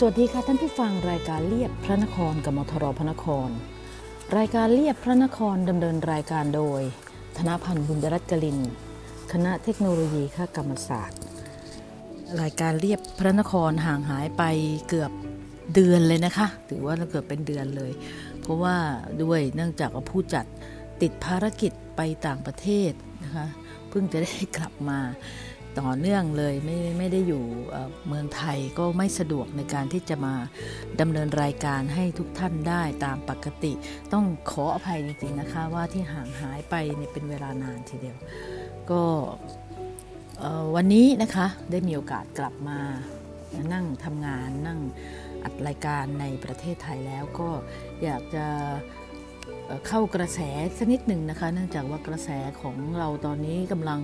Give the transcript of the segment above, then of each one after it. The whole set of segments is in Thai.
สวัสดีค่ะท่านผู้ฟังรายการเลียบพระนครกับมทรพระนคร รายการเลียบพระนครดำเนินรายการโดย ธนพันธ์บุญรัตน์กลิน คณะเทคโนโลยีข้ากรรมศาสตร์ รายการเรียบพระนครห่างหายไปเกือบเดือนเลยนะคะ ถือว่าเกือบเป็นเดือนเลย เพราะว่าด้วยเนื่องจากผู้จัดติดภารกิจไปต่างประเทศนะคะเพิ่งจะได้กลับมา ต่อเนื่องเลยไม่ไม่ได้อยู่เมืองไทยก็ไม่สะดวกในการที่จะมาดำเนินรายการให้ทุกท่านได้ตามปกติ ต้องขออภัยจริงๆนะคะว่าที่ห่างหายไปเนี่ยเป็นเวลานานทีเดียว ก็วันนี้นะคะได้มีโอกาสกลับมานั่งทำงานนั่งอัดรายการในประเทศไทยแล้วก็อยากจะ เข้ากระแสสักนิดหนึ่งนะคะ เนื่องจากว่ากระแสของเราตอนนี้กำลัง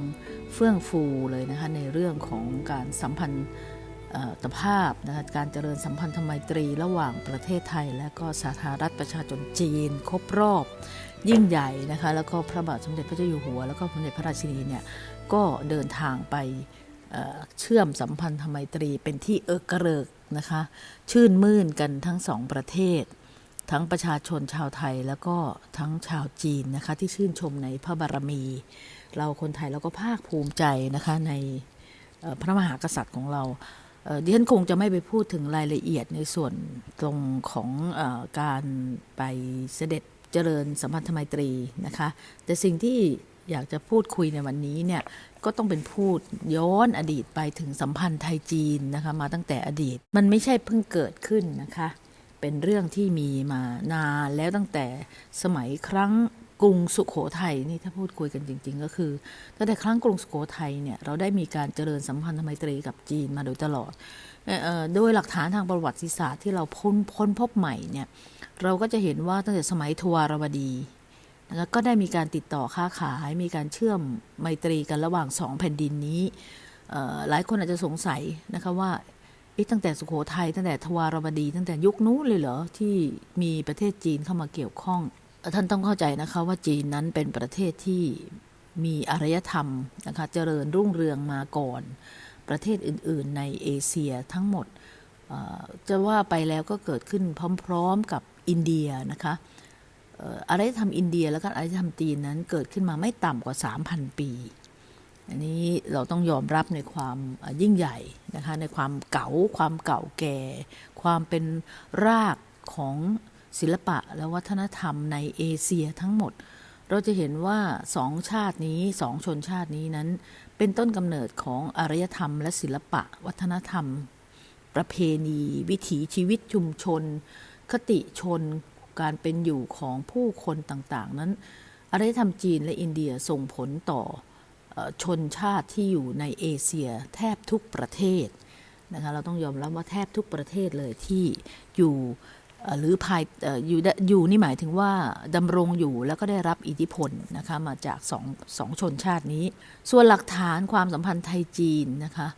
เฟื่องฟูเลยนะคะในเรื่องของการสัมพันธ์ตภาพนะคะการเจริญสัมพันธไมตรีระหว่างประเทศไทย และก็สาธารณรัฐประชาชนจีน ครบรอบยิ่งใหญ่นะคะแล้วก็พระบาทสมเด็จพระเจ้าอยู่หัว แล้วก็สมเด็จพระราชินีเนี่ยก็เดินทางไปเเชื่อมสัมพันธไมตรีเป็นที่เอิกกระเริกนะคะชื่นมื่นกันทั้งสองประเทศ ทั้งประชาชนชาวไทยแล้วก็ทั้งชาวจีนนะคะ ที่ชื่นชมในพระบารมี เราคนไทยเราก็ภาคภูมิใจนะคะในพระมหากษัตริย์ของเราดิฉันคงจะไม่ไปพูดถึงรายละเอียดในส่วนตรงของอการไปเสด็จเจริญสัมพันธไมตรีนะคะ แต่สิ่งที่อยากจะพูดคุยในวันนี้เนี่ยก็ต้องเป็นพูดย้อนอดีตไปถึงสัมพันธ์ไทยจีนนะคะมาตั้งแต่อดีตมันไม่ใช่เพิ่งเกิดขึ้นนะคะ เป็นเรื่องที่มีมานานแล้วตั้งแต่สมัยครั้งกรุงสุขโขทัยนี่ถ้าพูดคุยกันจริง ๆ ก็คือตั้งแต่ครั้งกรุงสุโขทัยเนี่ยเราได้มีการเจริญสัมพันธไมตรีกับจีนมาโดยตลอดโดยหลักฐานทางประวัติศาสตร์ที่เราพ้นพ้นพบใหม่เนี่ยเราก็จะเห็นว่าตั้งแต่สมัยทวารวดีนะคะก็ได้มีการติดต่อค้าขาย มีการเชื่อมไมตรีกันระหว่างสองแผ่นดินนี้หลายคนอาจจะสงสัยนะคะว่า ตั้งแต่สุโขทัยตั้งแต่ทวารวดี ตั้งแต่ยุคนู้นเลยเหรอที่มีประเทศจีนเข้ามาเกี่ยวข้อง ท่านต้องเข้าใจนะคะว่าจีนนั้นเป็นประเทศที่มีอารยธรรมนะคะเจริญรุ่งเรืองมาก่อน ประเทศอื่น ๆ ในเอเชียทั้งหมดจะว่าไปแล้วก็เกิดขึ้นพร้อม ๆ กับอินเดียนะคะเอ่ออารยธรรมอินเดียแล้วก็อารยธรรมจีนนั้นเกิดขึ้นมาไม่ต่ำกว่า 3,000 ปี อันนี้เราต้องยอมรับในความยิ่งใหญ่นะคะในความเก๋าความเก่าแก่ ความเป็นรากของศิลปะและวัฒนธรรมในเอเชียทั้งหมด เราจะเห็นว่าสองชาตินี้สองชนชาตินี้นั้น เป็นต้นกำเนิดของอารยธรรม และศิลปะ วัฒนธรรม ประเพณี วิถีชีวิตชุมชน คติชน การเป็นอยู่ของผู้คนต่างๆ นั้นอารยธรรมจีนและอินเดียส่งผลต่อ ชนชาติที่อยู่ในเอเชียแทบทุกประเทศนะคะเราต้องยอมรับว่าแทบทุกประเทศเลยที่อยู่หรือภายอยู่อยู่นี่หมายถึงว่าดำรงอยู่แล้วก็ได้รับอิทธิพลนะคะมาจากสองสองชนชาตินี้ ส่วนหลักฐานความสัมพันธ์ไทยจีนนะคะ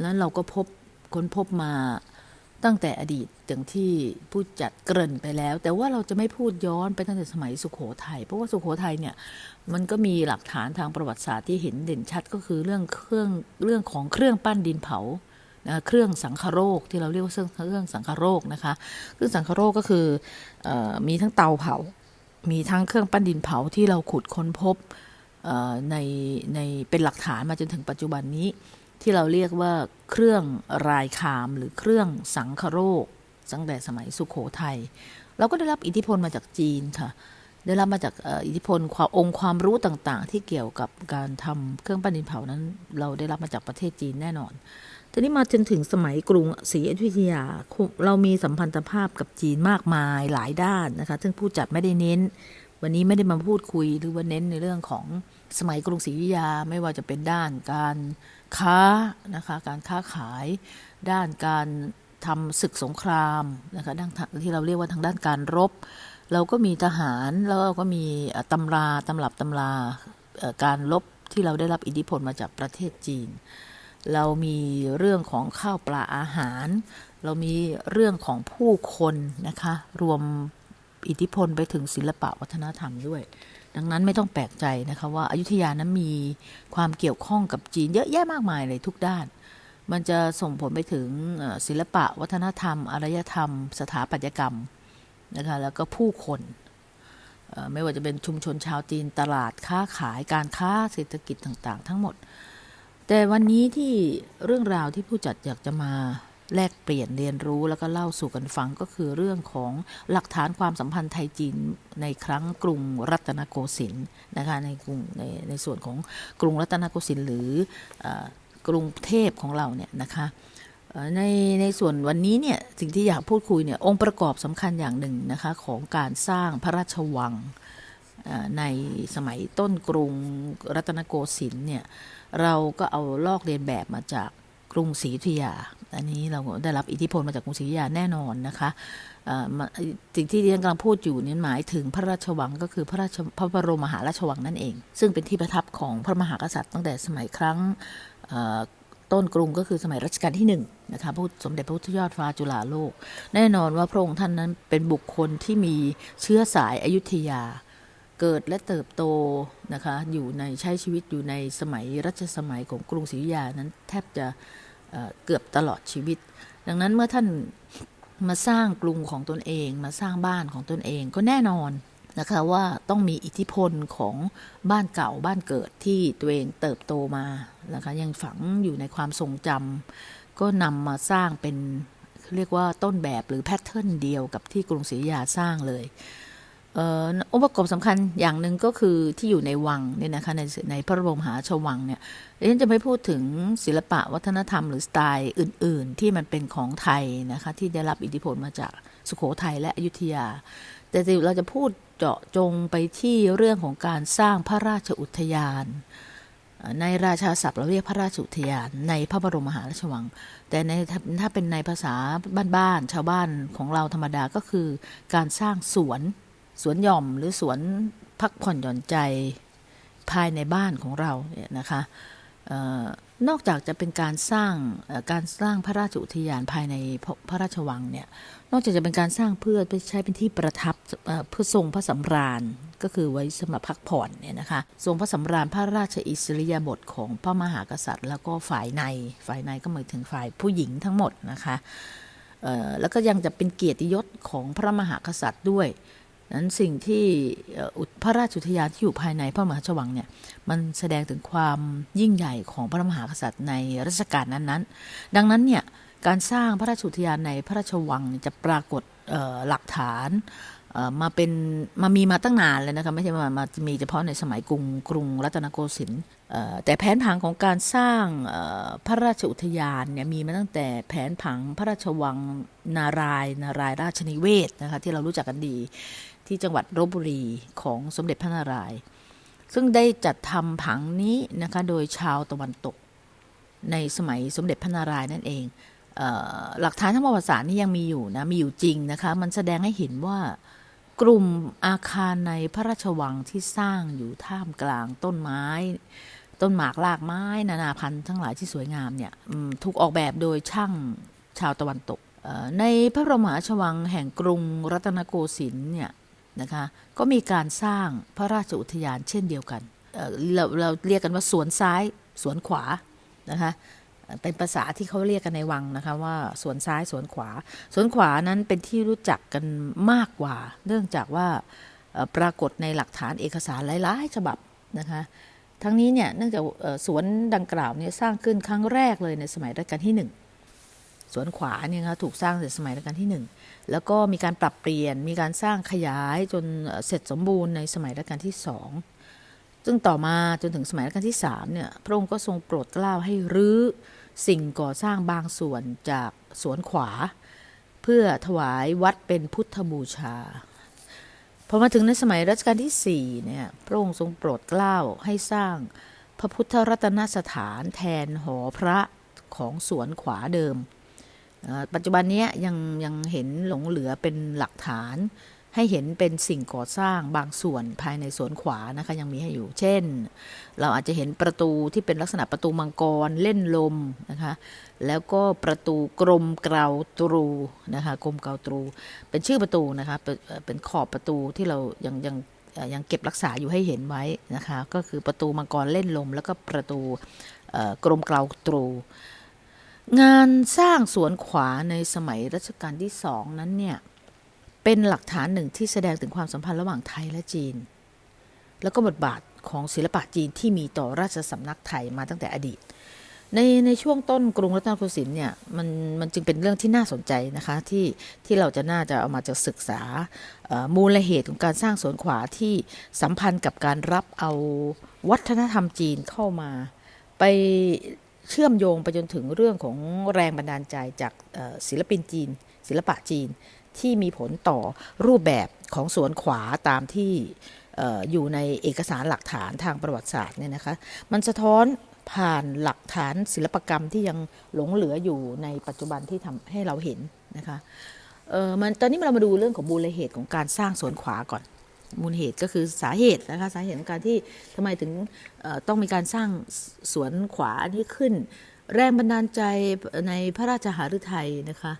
แล้วเราก็พบค้นพบมา ตั้งแต่อดีตอย่างที่ผู้จัดเกริ่นไปแล้ว แต่ว่าเราจะไม่พูดย้อนไปตั้งแต่สมัยสุขโขทยัยเพราะว่าสุขโขทัยเนี่ยมันก็มีหลักฐานทางประวัติศาสตร์ที่เห็นเด่นชัดก็คือเรื่องเครื่องเรื่องของเครื่องปั้นดินเผาเครื่องสังคโรคที่เราเรียกว่าเครื่องเครื่องสังคโรคนะคะ เครื่องสังคโรคก็คืออมีทั้งเตาเผา มีทั้งเครื่องปั้นดินเผาที่เราขุดค้นพบในในเป็นหลักฐานมาจนถึงปัจจุบันนี้ ที่เราเรียกว่าเครื่องรายคามหรือเครื่องสังคโรคตั้งแต่สมัยสุขโขทัยเราก็ได้รับอิทธิพลมาจากจีนค่ะ ได้รับมาจากอิทธิพลความองค์ความรู้ต่างๆ ที่เกี่ยวกับการทำเครื่องปั้นดินเผานั้น เราได้รับมาจากประเทศจีนแน่นอนทีนี้มาจนถึงสมัยกรุงศรีอยุธยาเรามีสัมพันธภาพกับจีนมากมายหลายด้านนะคะ ซึ่งผู้จัดไม่ได้เน้น วันนี้ไม่ได้มาพูดคุยหรือว่าเน้นในเรื่องของสมัยกรุงศรีอยุธยาไม่ว่าจะเป็นด้านการค้านะคะการค้าขาย ด้านการทำศึกสงครามนะคะด้านที่เราเรียกว่าทางด้านการรบ เราก็มีทหารแล้วเราก็มีตำราตำรับตำราการลบที่เราได้รับอิทธิพลมาจากประเทศจีน เรามีเรื่องของข้าวปลาอาหาร เรามีเรื่องของผู้คนนะคะรวม อิทธิพลไปถึงศิลปะวัฒนธรรมด้วย ดังนั้นไม่ต้องแปลกใจนะคะว่าอายุทยานั้นมีความเกี่ยวข้องกับจีนเยอะแยะมากมายเลยทุกด้าน มันจะส่งผลไปถึงศิลปะ วัฒนธรรม อารยธรรม สถาปัตยกรรมนะคะแล้วก็ผู้คนไม่ว่าจะเป็นชุมชนชาวจีนตลาดค้าขายการค้าเศรษฐกิจต่างๆ ทั้งหมด แต่วันนี้ที่เรื่องราวที่ผู้จัดอยากจะมา แลกเปลี่ยนเรียนรู้แล้วก็เล่าสู่กันฟังก็คือเรื่องของหลักฐานความสัมพันธ์ไทยจีนในครั้งกรุงรัตนโกสินทร์นะคะในกรุงในในส่วนของกรุงรัตนโกสินทร์หรืออกรุงเทพของเราเนี่ยนะคะในในส่วนวันนี้เนี่ยสิ่งที่อยากพูดคุยเนี่ยองค์ประกอบสำคัญอย่างหนึ่งนะคะของการสร้างพระราชวังในสมัยต้นกรุงรัตนโกสินทร์เนี่ยเราก็เอาลอกเรียนแบบมาจากกรุงศรีอยุธยา อันนี้เราได้รับอิทธิพลมาจากกรุงศรีอยุธยาแน่นอนนะคะสิ่งที่ดิฉันกำลังพูดอยู่นี่หมายถึงพระราชวังก็คือพระราชพระบรมมหาราชวังนั่นเอง ซึ่งเป็นที่ประทับของพระมหากษัตริย์ตั้งแต่สมัยครั้งต้นกรุงก็คือสมัยรัชกาลที่หนึ่งนะคะพระสมเด็จพระพุทธยอดฟ้าจุฬาโลก แน่นอนว่าพระองค์ท่านนั้นเป็นบุคคลที่มีเชื้อสายอายุธยา เกิดและเติบโตนะคะอยู่ในใช้ชีวิตอยู่ในสมัยรัชสมัยของกรุงศรีอยุธยานั้นแทบจะ เกือบตลอดชีวิต ดังนั้นเมื่อท่านมาสร้างกรุงของตนเอง มาสร้างบ้านของตนเองก็แน่นอนนะคะว่าต้องมีอิทธิพลของบ้านเก่าบ้านเกิดที่ตัวเองเติบโตมานะคะยังฝังอยู่ในความทรงจำก็นำมาสร้างเป็นเรียกว่าต้นแบบหรือแพทเทิร์นเดียวกับที่กรุงศรีอยุธยาสร้างเลย องค์ประกอบสำคัญอย่างหนึ่งก็คือที่อยู่ในวังเนี่ยนะคะในในพระบรมหาชวังเนี่ยดิฉันจะไม่พูดถึงศิลปะวัฒนธรรมหรือสไตล์อื่น ๆ ที่มันเป็นของไทยนะคะที่ได้รับอิทธิพลมาจากสุโขทัยและอยุธยา แต่เราจะพูดเจาะจงไปที่เรื่องของการสร้างพระราชอุทยาน ในราชาศัพท์เราเรียกพระราชอุทยาน ในพระบรมมหาราชวัง แต่ในถ้าถ้าเป็นในภาษาบ้านๆชาวบ้านของเราธรรมดาก็คือการสร้างสวน สวนหย่อมหรือสวนพักผ่อนหย่อนใจภายในบ้านของเราเนี่ยนะคะออนอกจากจะเป็นการสร้างการสร้างพระราชอุทยานภายในพระพระราชวังเนี่ยนอกจากจะเป็นการสร้างเพื่อไปใช้เป็นที่ประทับเพื่อทรงพระสำราญก็คือไว้สำหรับพักผ่อนเนี่ยนะคะทรงพระสำราญพระราชอิสริยาบถของพระมหากษัตริย์ แล้วก็ฝ่ายในฝ่ายในก็หมายถึงฝ่ายผู้หญิงทั้งหมดนะคะแล้วก็ยังจะเป็นเกียรติยศของพระมหากษัตริย์ด้วย นั้นสิ่งที่พระราชอุทยานที่อยู่ภายในพระมหาชวังเนี่ยมันแสดงถึงความยิ่งใหญ่ของพระมหากษัตริย์ในรัชกาลนั้นๆ ดังนั้นเนี่ยการสร้างพระราชอุทยานในพระราชวังจะปรากฏหลักฐานมาเป็นมามีมาตั้งนานเลยนะคะไม่ใช่มามามีเฉพาะในสมัยกรุงกรุงรัตนโกสินทร์แต่แผนผังของการสร้างพระราชอุทยานเนี่ยมีมาตั้งแต่แผนผังพระราชวังนารายณ์นารายณ์ราชนิเวศนะคะที่เรารู้จักกันดี ที่จังหวัดลบบุรีของสมเด็จพระนารายณ์ซึ่งได้จัดทำผังนี้นะคะโดยชาวตะวันตก ในสมัยสมเด็จพระนารายณ์นั่นเองเออหลักฐานทางประวัติศาสตร์นี่ยังมีอยู่นะมีอยู่จริงนะคะมันแสดงให้เห็นว่ากลุ่มอาคารในพระราชวังที่สร้างอยู่ท่ามกลางต้นไม้ ต้นหมากลากไม้นานาพันธุ์ทั้งหลายที่สวยงามเนี่ยถูกออกแบบโดยช่างชาวตะวันตกในพระบรมมหาราชวังแห่งกรุงรัตนโกสินทร์เนี่ย นะคะก็มีการสร้างพระราชอุทยานเช่นเดียวกันเเราเราเรียกกันว่าสวนซ้ายสวนขวานะคะเป็นภาษาที่เขาเรียกกันในวังนะคะว่าสวนซ้ายสวนขวา สวนขวานั้นเป็นที่รู้จักกันมากกว่า เนื่องจากว่าปรากฏในหลักฐานเอกสารหลายๆฉบับนะคะทั้งนี้เนี่ยเนื่องจากสวนดังกล่าวเนี่ยสร้างขึ้นครั้งแรกเลยในสมัยรัชกาลที่หนึ่ง สวนขวาเนี่ยนะคะถูกสร้างในสมัยรัชกาลที่หนึ่งแล้วก็มีการปรับเปลี่ยน มีการสร้างขยายจนเสร็จสมบูรณ์ในสมัยรัชกาลที่สองซึ่งต่อมาจนถึงสมัยรัชกาลที่สามเนี่ยพระองค์ก็ทรงโปรดเกล้าให้รื้อสิ่งก่อสร้างบางส่วนจากสวนขวา เพื่อถวายวัดเป็นพุทธบูชาพอมาถึงในสมัยรัชกาลที่สี่เนี่ยพระองค์ทรงโปรดเกล้าให้สร้างพระพุทธรัตนสถานแทนหอพระของสวนขวาเดิม ปัจจุบันนี้ยังยังเห็นหลงเหลือเป็นหลักฐาน ให้เห็นเป็นสิ่งก่อสร้างบางส่วนภายในสวนขวานะคะยังมีให้อยู่ เช่น เราอาจจะเห็นประตูที่เป็นลักษณะประตูมังกรเล่นลมนะคะแล้วก็ประตูกรมเกลาตรูนะคะกรมเกลาตรู เป็นชื่อประตูนะคะเป็นเป็นขอบประตูที่เรายังยังเอ่อยังเก็บรักษาอยู่ให้เห็นไว้นะคะก็คือประตูมังกรเล่นลม แล้วก็ประตูกรมเกลาตรู งานสร้างสวนขวาในสมัยรัชกาลที่สองนั้นเนี่ยเป็นหลักฐานหนึ่งที่แสดงถึงความสัมพันธ์ระหว่างไทยและจีน แล้วก็บทบาทของศิลปะจีนที่มีต่อราชสำนักไทยมาตั้งแต่อดีต ในในช่วงต้นกรุงรัตนโกสินทร์เนี่ยมันมันจึงเป็นเรื่องที่น่าสนใจนะคะที่ที่เราจะน่าจะเอามาจะศึกษามูลเหตุของการสร้างสวนขวาที่สัมพันธ์กับการรับเอาวัฒนธรรมจีนเข้ามา ไป เชื่อมโยงไปจนถึงเรื่องของแรงบันดาลใจจากศิลปินจีน ศิลปะจีนที่มีผลต่อรูปแบบของสวนขวาตามที่ออยู่ในเอกสารหลักฐานทางประวัติศาสตร์เนี่ยนะคะมันสะท้อนผ่านหลักฐานศิลปกรรมที่ยังหลงเหลืออยู่ในปัจจุบันที่ทำให้เราเห็นนะคะเออมันตอนนี้เรามาดูเรื่องของมูลเหตุของการสร้างสวนขวาก่อน มูลเหตุก็คือสาเหตุนะคะสาเหตุของการที่ทำไมถึงต้องมีการสร้างสวนขวาอันนี้ขึ้น แรงบันดาลใจในพระราชหฤทัยนะคะ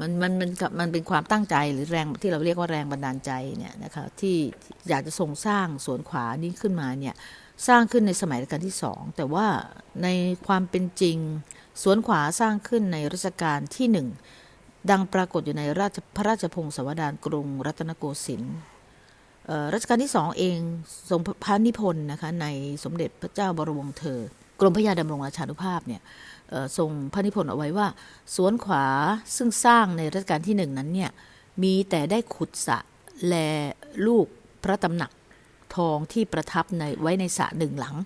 มันมันมันกับมันเป็นความตั้งใจหรือแรงที่เราเรียกว่าแรงบันดาลใจเนี่ยนะคะที่อยากจะทรงสร้างสวนขวานี้ขึ้นมาเนี่ยสร้างขึ้นในสมัยรัชกาลที่สองแต่ว่าในความเป็นจริงสวนขวาสร้างขึ้นในรัชกาลที่หนึ่งดังปรากฏอยู่ในราชพระราชพงศาวดารกรุงรัตนโกสินทร์ รัชกาลที่สองเองทรงพระนิพนธ์นะคะในสมเด็จพระเจ้าบรมวงศ์เธอกรมพระยาดำรงราชานุภาพเนี่ยทรงพระนิพนธ์เอาไว้ว่า สวนขวาซึ่งสร้างในรัชกาลที่หนึ่งนั้นเนี่ยมีแต่ได้ขุดสะแลลูกพระตำหนักทองที่ประทับในไว้ในสระหนึ่งหลัง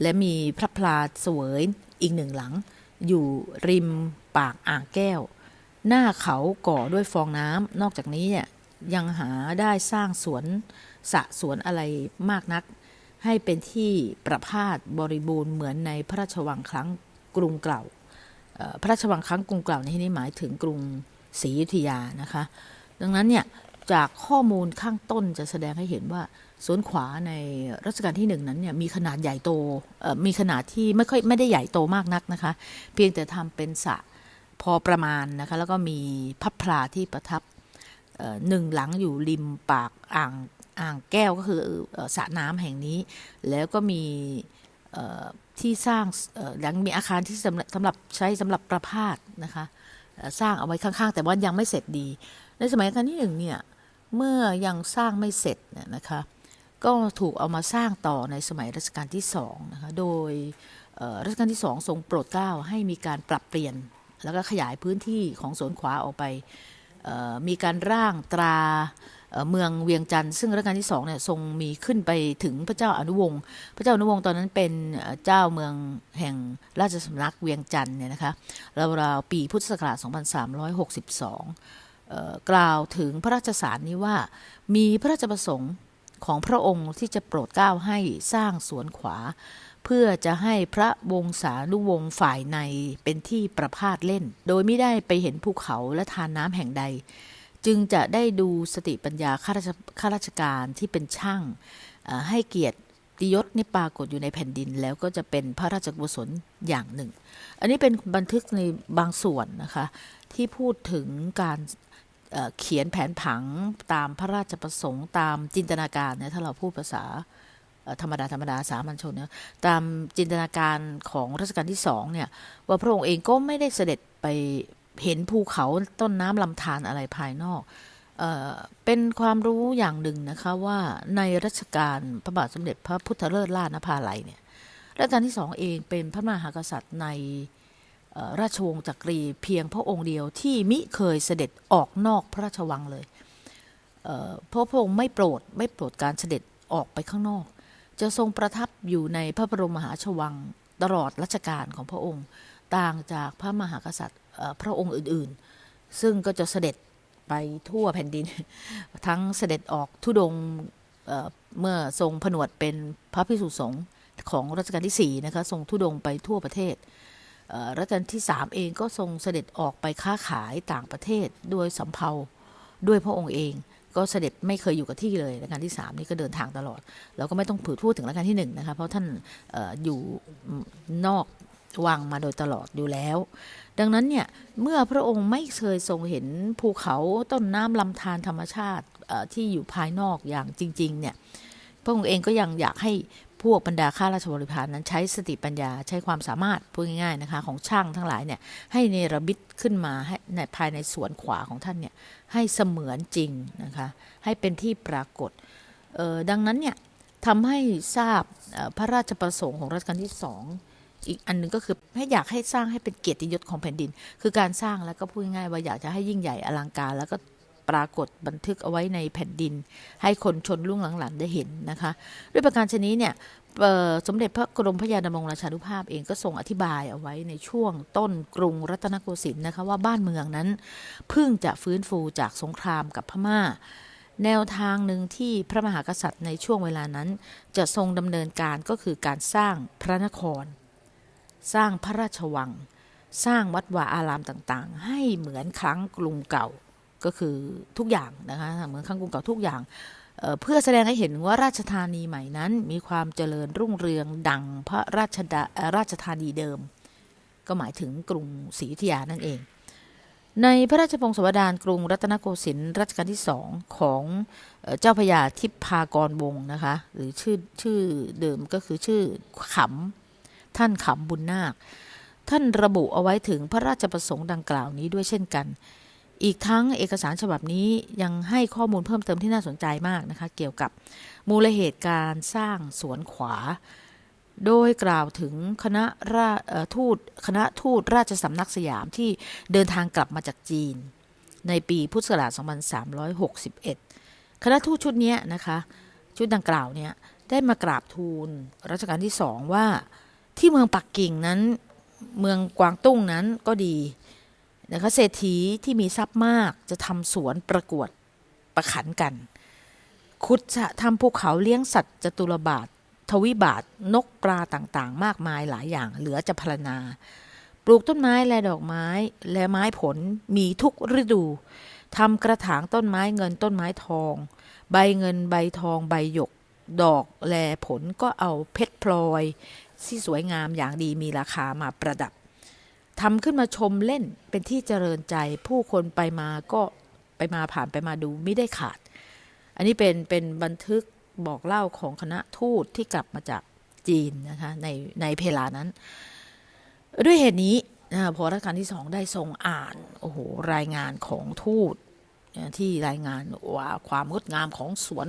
และมีพระพลาเสวยอีกหนึ่งหลัง อยู่ริมปากอ่างแก้ว หน้าเขาก่อด้วยฟองน้ำนอกจากนี้เนี่ย ยังหาได้สร้างสวนสระสวนอะไรมากนัก ให้เป็นที่ประพาสบริบูรณ์เหมือนในพระราชวังครั้งกรุงเก่าพระราชวังครั้งกรุงเก่าในที่นี้หมายถึงกรุงศรีอยุธยานะคะ ดังนั้นเนี่ยจากข้อมูลข้างต้นจะแสดงให้เห็นว่าสวนขวาในรัชกาลที่หนึ่งนั้นเนี่ยมีขนาดใหญ่โตมีขนาดที่ไม่ค่อยไม่ได้ใหญ่โตมากนักนะคะ เพียงแต่ทำเป็นสระพอประมาณนะคะแล้วก็มีพับพลาที่ประทับ หนึ่งหลังอยู่ริมปากอ่างอ่างแก้วก็คือสระน้ำแห่งนี้ แล้วก็มีที่สร้างยังมีอาคารที่สำหรับสำหรับใช้สำหรับประพาสนะคะสร้างเอาไว้ข้างๆ แต่ว่ายังไม่เสร็จดี ในสมัยรัชกาลที่หนึ่งเนี่ยเมื่อยังสร้างไม่เสร็จเนี่ยนะคะก็ถูกเอามาสร้างต่อในสมัยรัชกาลที่สองนะคะโดยรัชกาลที่สองทรงโปรดเกล้าให้มีการปรับเปลี่ยน แล้วก็ขยายพื้นที่ของสวนขวาออกไป มีการร่างตราเมืองเวียงจันทร์ซึ่งรัชกาลที่สองเนี่ยทรงมีขึ้นไปถึงพระเจ้าอนุวงศ์พระเจ้าอนุวงศ์ตอนนั้นเป็นเจ้าเมืองแห่งราชสำนักเวียงจันทร์เนี่ยนะคะราวๆปีพุทธศักราช 2362เอ่อกล่าวถึงพระราชสารนี้ว่ามีพระราชประสงค์ของพระองค์ที่จะโปรดเกล้าให้สร้างสวนขวา เพื่อจะให้พระวงศานุวงศ์ฝ่ายในเป็นที่ประพาสเล่น โดยไม่ได้ไปเห็นภูเขาและทานน้ำแห่งใด จึงจะได้ดูสติปัญญาข้าราชข้าราชการที่เป็นช่างให้เกียรติยศนี่ปรากฏอยู่ในแผ่นดินแล้วก็จะเป็นพระราชกุศลอย่างหนึ่ง อันนี้เป็นบันทึกในบางส่วนนะคะ ที่พูดถึงการเเขียนแผนผังตามพระราชประสงค์ตามจินตนาการเนี่ยถ้าเราพูดภาษา ธรรมดาธรรมดาสามัญชนเนี่ยตามจินตนาการของรัชกาลที่สองเนี่ย ว่าพระองค์เองก็ไม่ได้เสด็จไปเห็นภูเขาต้นน้ำลำธารอะไรภายนอกเออเป็นความรู้อย่างหนึ่งนะคะว่าในรัชกาลพระบาทสมเด็จพระพุทธเลิศล่านภาลัยเนี่ยรัชกาลที่สองเองเป็นพระมหากษัตริย์ในราชวงศ์จักรีเพียงพระองค์เดียวที่มิเคยเสด็จออกนอกพระราชวังเลยเพราะพระองค์ไม่โปรดไม่โปรดการเสด็จออกไปข้างนอก จะทรงประทับอยู่ในพระบรมมหาชวังตลอดรัชกาลของพระองค์ ต่างจากพระมหากษัตริย์พระองค์อื่นๆ ซึ่งก็จะเสด็จไปทั่วแผ่นดิน ทั้งเสด็จออกทุดงเเมื่อทรงผนวดเป็นพระพิสุสงฆ์ของรัชกาลที่สี่นะคะ ทรงทุดงไปทั่วประเทศเรัชกาลที่สามเองก็ทรงเสด็จออกไปค้าขายต่างประเทศด้วยสำเภาด้วยพระองค์เอง ก็เสด็จไม่เคยอยู่กับที่เลยรัชกาลที่สามนี่ก็เดินทางตลอดเราก็ไม่ต้องผืดพูดถึงรัชกาลที่หนึ่งนะคะเพราะท่านอออยู่นอกวังมาโดยตลอดอยู่แล้ว ดังนั้นเนี่ยเมื่อพระองค์ไม่เคยทรงเห็นภูเขาต้นน้ำลำธารธรรมชาติที่อยู่ภายนอกอย่างจริงๆเนี่ยพระองค์เองก็ยังอยากให้ พวกบรรดาข้าราชบริพารนั้นใช้สติปัญญาใช้ความสามารถพูดง่ายๆนะคะ ของช่างทั้งหลายเนี่ยให้เนรมิตขึ้นมาให้ในภายในสวนขวาของท่านเนี่ยให้เสมือนจริงนะคะ ให้เป็นที่ปรากฏดังนั้นเนี่ยทำให้ทราบพระราชประสงค์ของรัชกาลที่สองอีกอันหนึงก็คือให้อยากให้สร้างให้เป็นเกียรติยศของแผ่นดิน คือการสร้างแล้วก็พูดง่ายๆว่าอยากจะให้ยิ่งใหญ่อลังการ แล้วก็ ปรากฏบันทึกเอาไว้ในแผ่นดิน ให้คนชนรุ่งหลังๆได้เห็นนะคะ ด้วยประการชนี้เนี่ยสมเด็จพระกรมพระยาดำรงราชานุภาพเองก็ทรงอธิบายเอาไว้ในช่วงต้นกรุงรัตนโกสินทร์นะคะว่าบ้านเมืองนั้นเพิ่งจะฟื้นฟูจากสงครามกับพม่า แนวทางหนึ่งที่พระมหากษัตริย์ในช่วงเวลานั้น จะทรงดำเนินการก็คือการสร้างพระนคร สร้างพระราชวัง สร้างวัดวาอารามต่างๆ ให้เหมือนครั้งกรุงเก่า ก็คือทุกอย่างนะคะเหมือนครั้งกรุงเก่าทุกอย่างเเพื่อแสดงให้เห็นว่าราชธานีใหม่นั้น มีความเจริญรุ่งเรืองดังพระราชดาราชธานีเดิม ก็หมายถึงกรุงศรีอยุธยานั่นเอง ในพระราชพงศาวดารกรุงรัตนโกสินทร์รัชกาลที่สองของเจ้าพระยาทิพพากรวงนะคะ หรือชื่อชื่อเดิมก็คือชื่อขำท่านขำบุญนาค ท่านระบุเอาไว้ถึงพระราชประสงค์ดังกล่าวนี้ด้วยเช่นกัน อีกทั้งเอกสารฉบับนี้ยังให้ข้อมูลเพิ่มเติมที่น่าสนใจมากนะคะ เกี่ยวกับมูลเหตุการสร้างสวนขวา โดยกล่าวถึงคณะราทูตคณะทูตราชสำนักสยามที่เดินทางกลับมาจากจีน ในปีพุทธศักราช 2361 คณะทูตชุดนี้นะคะ ชุดดังกล่าวเนี่ยได้มากราบทูลรัชกาลที่สองว่าที่เมืองปักกิ่งนั้นเมืองกวางตุ้งนั้นก็ดี นะคะเศรษฐีที่มีทรัพย์มากจะทำสวนประกวดประขันกัน ขุดจะทำภูเขาเลี้ยงสัตว์จตุรบาท ทวิบาท นกปลาต่างๆ มากมายหลายอย่างเหลือจะพรรณนาปลูกต้นไม้และดอกไม้และไม้ผลมีทุกฤดูทำกระถางต้นไม้เงินต้นไม้ทอง ใบเงินใบทองใบหยก ดอกแลผลก็เอาเพชรพลอยที่สวยงามอย่างดีมีราคามาประดับ ทำขึ้นมาชมเล่นเป็นที่เจริญใจ ผู้คนไปมาก็ไปมาผ่านไปมาดูไม่ได้ขาด อันนี้เป็นเป็นบันทึกบอกเล่าของคณะทูตที่กลับมาจากจีนนะคะในในเพลานั้น ด้วยเหตุนี้นะพอรัชกาลที่สองได้ทรงอ่านโอ้โหรายงานของทูตที่รายงานว่าความงดงามของสวน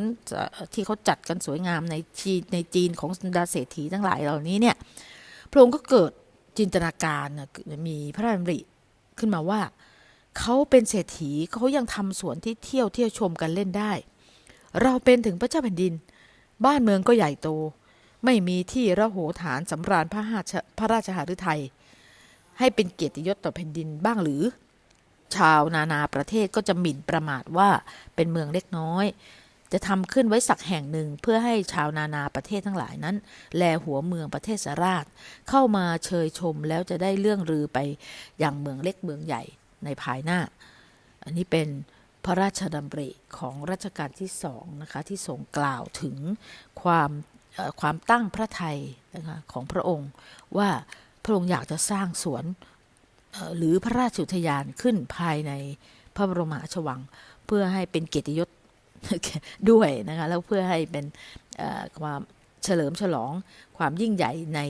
ที่เขาจัดกันสวยงามในจีนในจีนของดาเศรษฐีทั้งหลายเหล่านี้เนี่ยพระองค์ก็เกิด จินตนาการมีพระราชดำริขึ้นมาว่า เขาเป็นเศรษฐีเขายังทำสวนที่เที่ยวเที่ยวชมกันเล่นได้ เราเป็นถึงพระเจ้าแผ่นดิน บ้านเมืองก็ใหญ่โต ไม่มีที่ระโหฐานสำราญพระราชพระราชหฤทัยให้เป็นเกียรติยศต่อแผ่นดินบ้างหรือ ชาวนานาประเทศก็จะหมิ่นประมาทว่าเป็นเมืองเล็กน้อย จะทำขึ้นไว้สักแห่งหนึ่งเพื่อให้ชาวนานาประเทศทั้งหลายนั้น แลหัวเมืองประเทศสราช เข้ามาเชยชมแล้วจะได้เรื่องลือไปอย่างเมืองเล็กเมืองใหญ่ในภายหน้า อันนี้เป็นพระราชดำริของรัชกาลที่สองนะคะที่ทรงกล่าวถึงความความตั้งพระไทยนะคะของพระองค์ ว่าพระองค์อยากจะสร้างสวนหรือพระราชอุทยานขึ้นภายในพระบรมราชวัง เพื่อให้เป็นเกียรติยศ ด้วยนะคะแล้วเพื่อให้เป็นความเฉลิมฉลองความยิ่งใหญ่ใน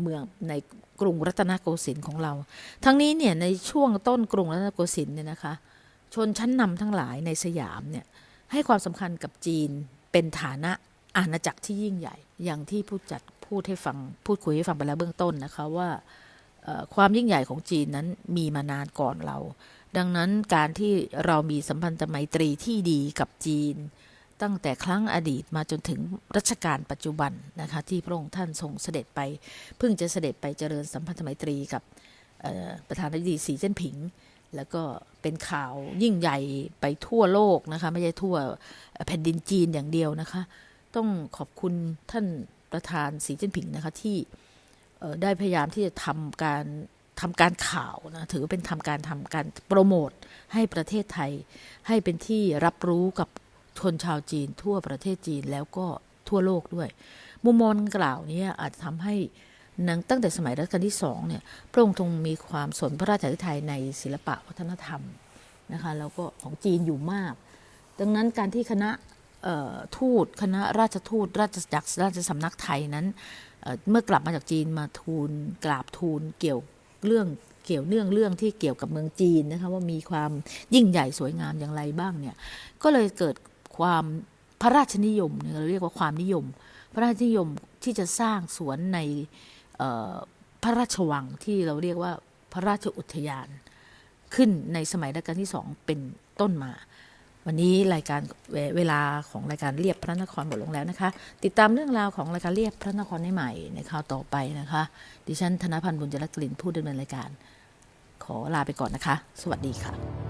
เมืองในกรุงรัตนโกสินทร์ของเรา ทั้งนี้เนี่ยในช่วงต้นกรุงรัตนโกสินทร์เนี่ยนะคะชนชั้นนำทั้งหลายในสยามเนี่ยให้ความสำคัญกับจีนเป็นฐานะอาณาจักรที่ยิ่งใหญ่ อย่างที่ผู้จัดพูดให้ฟังพูดคุยให้ฟังไปแล้วเบื้องต้นนะคะว่าความยิ่งใหญ่ของจีนนั้นมีมานานก่อนเรา ดังนั้นการที่เรามีสัมพันธไมตรีที่ดีกับจีน ตั้งแต่ครั้งอดีตมาจนถึงรัชกาลปัจจุบันนะคะที่พระองค์ท่านทรงเสด็จไป เพิ่งจะเสด็จไปเจริญสัมพันธไมตรีกับประธานาธิบดีสีเจิ้นผิง แล้วก็เป็นข่าวยิ่งใหญ่ไปทั่วโลกนะคะไม่ใช่ทั่วแผ่นดินจีนอย่างเดียวนะคะ ต้องขอบคุณท่านประธานสีเจิ้นผิงนะคะที่ได้พยายามที่จะทำการ ทำการข่าวนะถือว่าเป็นทำการทำการโปรโมทให้ประเทศไทย ให้เป็นที่รับรู้กับชนชาวจีน ทั่วประเทศจีนแล้วก็ทั่วโลกด้วย มุมมองกล่าวนี้อาจจะทำให้หนังตั้งแต่สมัยรัชกาลที่สองเนี่ยพระองค์ทรงมีความสนพระราชฤทัยในศิลปะวัฒนธรรมนะคะแล้วก็ของจีนอยู่มาก ดังนั้นการที่คณะทูตคณะราชทูตราชจักรราชสำนักไทยนั้นเมื่อกลับมาจากจีนมาทูลกราบทูลเกี่ยว เรื่องเกี่ยวเนื่องเรื่องที่เกี่ยวกับเมืองจีนนะคะว่ามีความยิ่งใหญ่สวยงามอย่างไรบ้างเนี่ยก็เลยเกิดความพระราชนิยมเราเรียกว่าความนิยม พระราชนิยมที่จะสร้างสวนในพระราชวังที่เราเรียกว่าพระราชอุทยาน ขึ้นในสมัยรัชกาลที่สองเป็นต้นมา วันนี้รายการเวเวลาของรายการเรียบพระนครหมดลงแล้วนะคะ ติดตามเรื่องราวของรายการเรียบพระนครได้ใหม่ในคราวต่อไปนะคะ ดิฉันธนพันธ์บุญจรัตน์กลิ่นผู้ดำเนินรายการ ขอลาไปก่อนนะคะ สวัสดีค่ะ